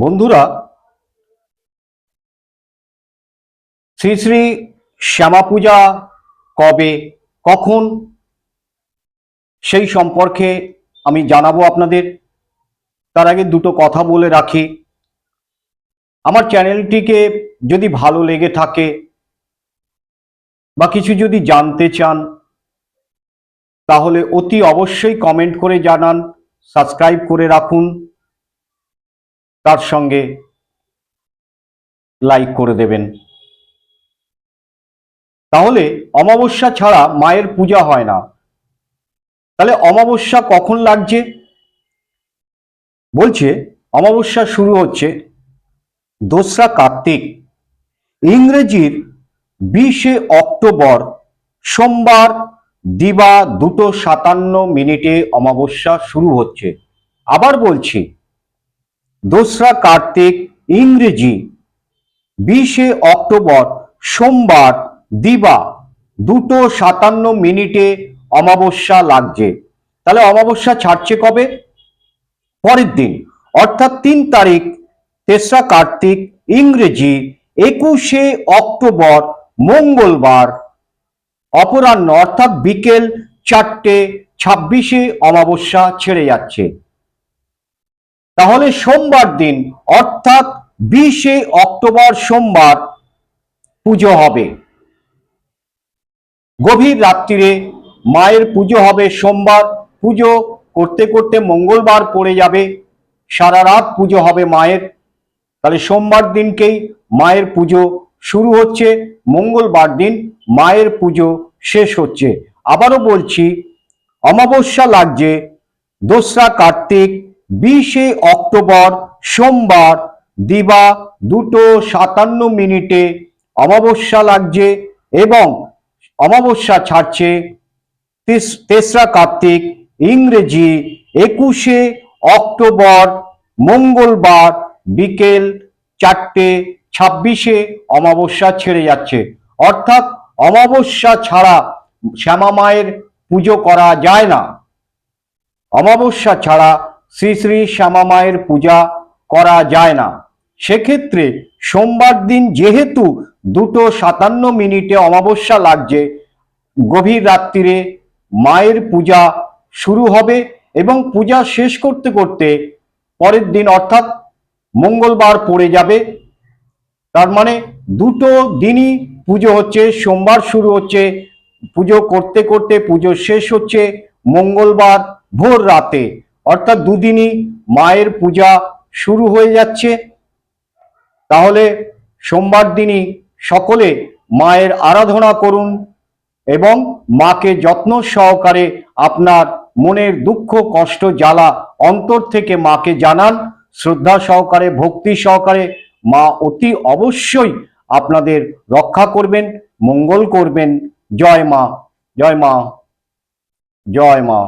বন্ধুরা, শ্রী শ্রী শ্যামা পূজা কবে, কখন, সেই সম্পর্কে আমি জানাব আপনাদের। তার আগে দুটো কথা বলে রাখি। আমার চ্যানেলটিকে যদি ভালো লেগে থাকে বা কিছু যদি জানতে চান, তাহলে অতি অবশ্যই কমেন্ট করে জানান, সাবস্ক্রাইব করে রাখুন। তার সঙ্গে লাইক করে দেবেন। তাহলে অমাবস্যা ছাড়া মায়ের পূজা হয় না। তাহলে অমাবস্যা কখন লাগছে? বলছে, অমাবস্যা শুরু হচ্ছে দোসরা কার্তিক। ইংরেজির বিশে অক্টোবর, সোমবার, দিবা দুটো সাতান্ন মিনিটে অমাবস্যা শুরু হচ্ছে। আবার বলছি দোসরা কার্তিক, ইংরেজি। বিশে অক্টোবর, সোমবার, দিবা। দুটো সাতান্ন মিনিটে অমাবস্যা লাগছে। তাহলে অমাবস্যা ছাড়ছে কবে? পরের দিন, অর্থাৎ তিন তারিখ, তেসরা কার্তিক, ইংরেজি, একুশে অক্টোবর, মঙ্গলবার। অপরাহ্ন, অর্থাৎ বিকেল চারটে, ছাব্বিশে অমাবস্যা ছেড়ে যাচ্ছে। তাহলে সোমবার দিন, অর্থাৎ বিশে অক্টোবর সোমবার পুজো হবে। গভীর রাত্রিরে মায়ের পুজো হবে সোমবার। পুজো করতে করতে মঙ্গলবার পড়ে যাবে। সারা রাত পুজো হবে মায়ের। তাহলে সোমবার দিনকেই মায়ের পুজো শুরু হচ্ছে। মঙ্গলবার দিন মায়ের পুজো শেষ হচ্ছে। আবারও বলছি, অমাবস্যা লাগছে। দোসরা কার্তিক বিশে অক্টোবর সোমবার দিবা দুটো সাতান্ন মিনিটে অমাবস্যা লাগছে এবং অমাবস্যা ছাড়ছে তেসরা কার্তিক, ইংরেজি একুশে অক্টোবর, মঙ্গলবার বিকেল চারটে ছাব্বিশে অমাবস্যা ছেড়ে যাচ্ছে। অর্থাৎ অমাবস্যা ছাড়া শ্যামা মায়ের পুজো করা যায় না। অমাবস্যা ছাড়া শ্রী শ্রী শ্যামা মায়ের পূজা করা যায় না। সেক্ষেত্রে সোমবার দিন যেহেতু দুটো সাতান্ন মিনিটে অমাবস্যা লাগছে, গভীর রাত্রিরে মায়ের পূজা শুরু হবে এবং পূজা শেষ করতে করতে পরের দিন অর্থাৎ মঙ্গলবার পড়ে যাবে। তার মানে দুটো দিনই পুজো হচ্ছে, সোমবার শুরু হচ্ছে, পুজো করতে করতে পুজো শেষ হচ্ছে মঙ্গলবার ভোর রাতে। অর্থাৎ দুদিনই মায়ের পূজা শুরু হয়ে যাচ্ছে। তাহলে সোমবার দিনই সকলে মায়ের আরাধনা করুন এবং মাকে যত্ন সহকারে আপনার মনের দুঃখ, কষ্ট, জ্বালা অন্তর থেকে মাকে জানান। শ্রদ্ধা সহকারে, ভক্তি সহকারে মা অতি অবশ্যই আপনাদের রক্ষা করবেন, মঙ্গল করবেন। জয় মা জয় মা জয় মা।